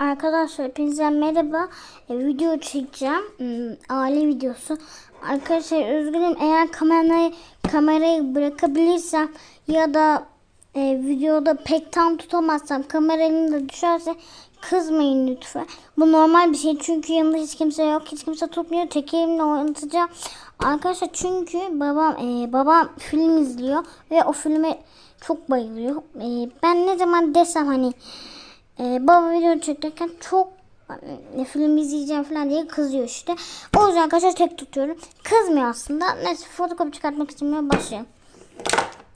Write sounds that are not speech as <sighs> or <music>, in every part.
Arkadaşlar hepinize merhaba. E, video çekeceğim. Hmm, aile videosu. Arkadaşlar üzgünüm eğer kamerayı kamerayı bırakabilirsem ya da e, videoda pek tam tutamazsam kamera elimde düşerse kızmayın lütfen. Bu normal bir şey çünkü yanında hiç kimse yok. Hiç kimse tutmuyor. Tek elimle oynatacağım. Arkadaşlar çünkü babam e, babam film izliyor ve o filme çok bayılıyor. E, ben ne zaman desem hani ee, baba video çekerken çok e, film izleyeceğim falan diye kızıyor işte. O yüzden arkadaşlar tek tutuyorum. Kızmıyor aslında. Neyse fotokopi çıkartmak istemiyor. Başlayalım.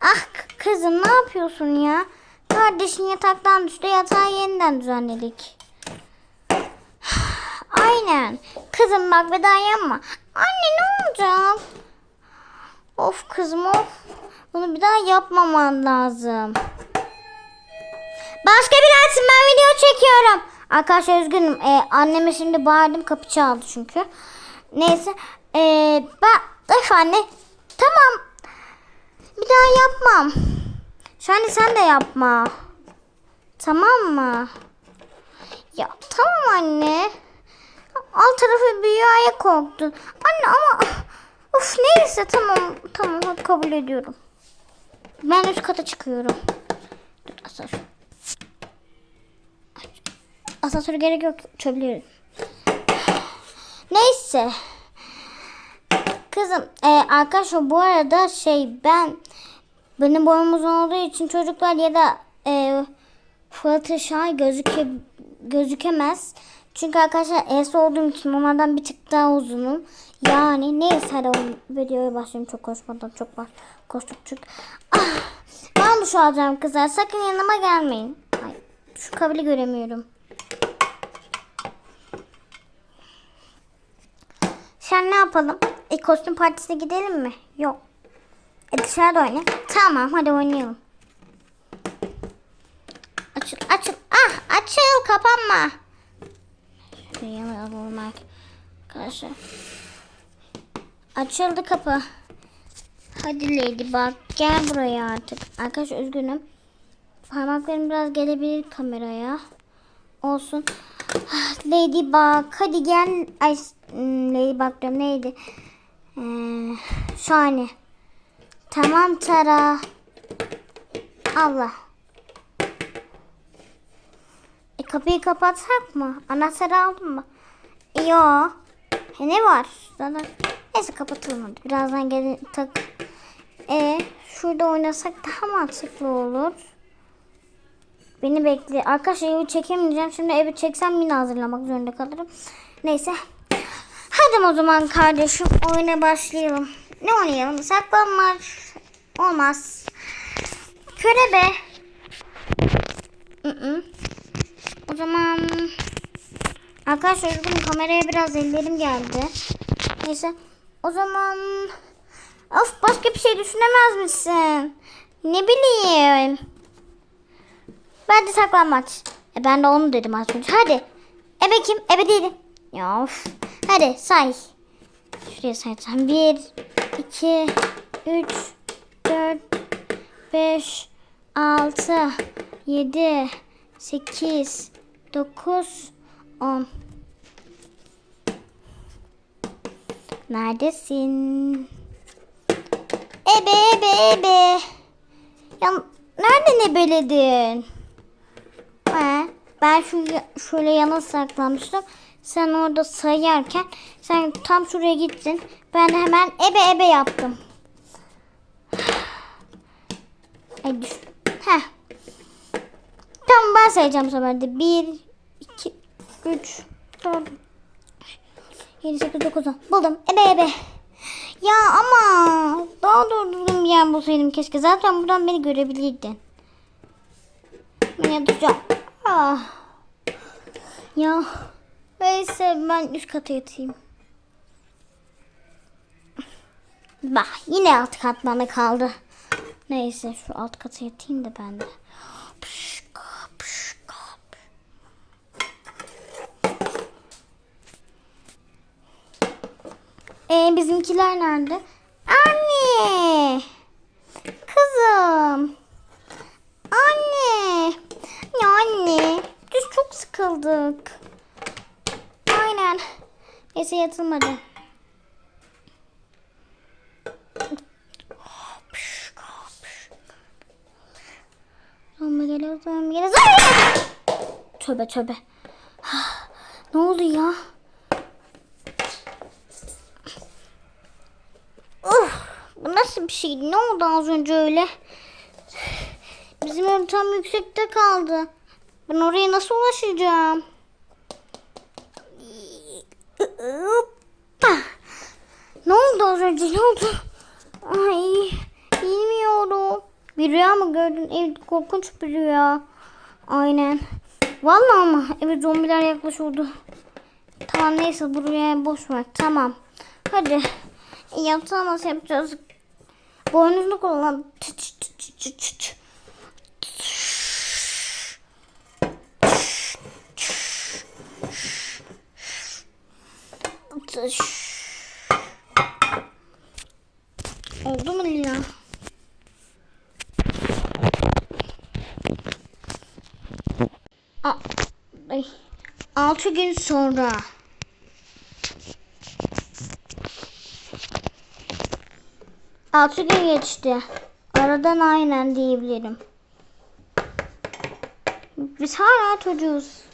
Ah kızım ne yapıyorsun ya? Kardeşin yataktan düştü. Yatağı yeniden düzenledik. <sighs> Aynen. Kızım bak ve dayanma. Anne ne olacak? Of kızım of. Bunu bir daha yapmaman lazım. Başka bir açsın ben video çekiyorum. Arkadaşlar üzgünüm. Ee, anneme şimdi bağırdım kapı çaldı çünkü. Neyse. Ee, ben öf anne. Tamam. Bir daha yapmam. Şahane sen de yapma. Tamam mı? Ya tamam anne. Alt tarafı büyüye korktun. Anne ama of neyse tamam tamam kabul ediyorum. Ben üst kata çıkıyorum. Dur asansör. Asansöre gerek yok. Çöplüyorum. Neyse. Kızım e, arkadaşlar bu arada şey ben benim boyum uzun olduğu için çocuklar ya da e, Fluttershy gözüke, gözükemez. Çünkü arkadaşlar es olduğum için onlardan bir tık daha uzunum. Yani neyse hadi o videoya başlayayım çok koşmadan çok var. Koştuk çünkü. Ah, ben duş alacağım kızlar sakın yanıma gelmeyin. Ay, şu kabili göremiyorum. Sen ne yapalım? E kostüm partisine gidelim mi? Yok. E dışarıda oyna. Tamam hadi oynayalım. Açıl açıl. Ah açıl kapanma. Şuraya alalım arkadaşlar. Açıldı kapı. Hadi Lady bak gel buraya artık. Arkadaşlar üzgünüm. Parmaklarım biraz gelebilir kameraya. Olsun. Lady bak hadi gel. Ay hmm, Lady bak diyorum neydi? Ee, şahane. Tamam Tara. Allah. E kapıyı kapatsak mı? Anahtarı aldın mı? E, yo. E, ne var? Zaten... Neyse kapatalım hadi. Birazdan gelin tak. E şurada oynasak daha mantıklı olur. Beni bekle. Arkadaşlar evi çekemeyeceğim. Şimdi evi çeksem yine hazırlamak zorunda kalırım. Neyse. Hadi o zaman kardeşim oyuna başlayalım. Ne oynayalım? Saklanmaç. Olmaz. Körebe. Mm-mm. O zaman arkadaşlar üzgünüm kameraya biraz ellerim geldi. Neyse. O zaman of başka bir şey düşünemez misin? Ne bileyim. Ben de saklanmaç. E ben de onu dedim az önce. Hadi. Ebe kim? Ebe değilim. Ya of. Hadi say. Şuraya sayacağım. 1, 2, 3, 4, 5, 6, 7, 8, 9, 10. Neredesin? Ebe ebe ebe. Ya nereden ebeledin? He, ben şu şöyle yana saklanmıştım. Sen orada sayarken sen tam şuraya gittin. Ben hemen ebe ebe yaptım. Ay düş. Heh. Tamam ben sayacağım bu de. 1, 2, 3, 4, 7, 8, 9, 10. Buldum. Ebe ebe. Ya ama daha doğru bir yer bulsaydım keşke. Zaten buradan beni görebilirdin. Ben yatacağım. Ah. Ya. Neyse ben üst kata yatayım. Bah yine alt kat bana kaldı. Neyse şu alt kata yatayım da ben de. Pışka, pışka. Ee, bizimkiler nerede? Anne! Yattık. Aynen. Neyse yatılmadı. Zombi geliyor, zombi geliyor. Tövbe tövbe. Ne oldu ya? Uf, bu nasıl bir şey? Ne oldu az önce öyle? Bizim ev tam yüksekte kaldı. Ben oraya nasıl ulaşacağım? Hoppa. Ne oldu az önce? Ne oldu? Ay, bilmiyorum. Bir rüya mı gördün? Evet, korkunç bir rüya. Aynen. Vallahi ama evet zombiler yaklaşıyordu. Tamam neyse bu rüyayı boş ver. Tamam. Hadi. Yatağı nasıl yapacağız? Boynuzunu kullan. Tıç tıç tıç tıç. Tıç. Oldu mu Lina? A- Ay. Altı gün sonra. Altı gün geçti. Aradan aynen diyebilirim. Biz hala çocuğuz.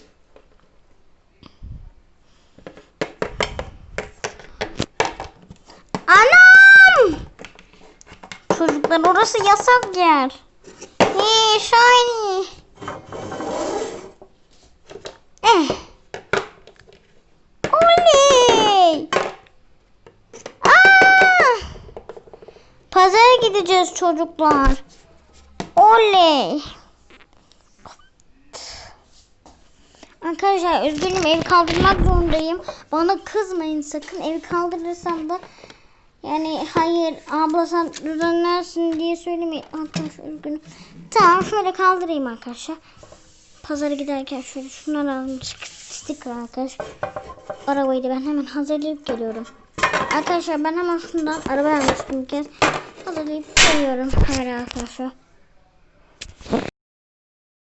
Çocuklar orası yasak yer. Hey Shiny. Eh. Oley! Aa! Pazara gideceğiz çocuklar. Oley! Arkadaşlar üzgünüm ev kaldırmak zorundayım. Bana kızmayın sakın. Evi kaldırırsam da yani hayır abla sen düzenlersin diye söylemeyin. Arkadaşlar üzgünüm. Tamam şöyle kaldırayım arkadaşlar. Pazara giderken şöyle şunları alalım. Sticker arkadaşlar. Arabayı da ben hemen hazırlayıp geliyorum. Arkadaşlar ben hemen şundan araba almıştım bir kez. Hazırlayıp geliyorum. Hemen arkadaşlar.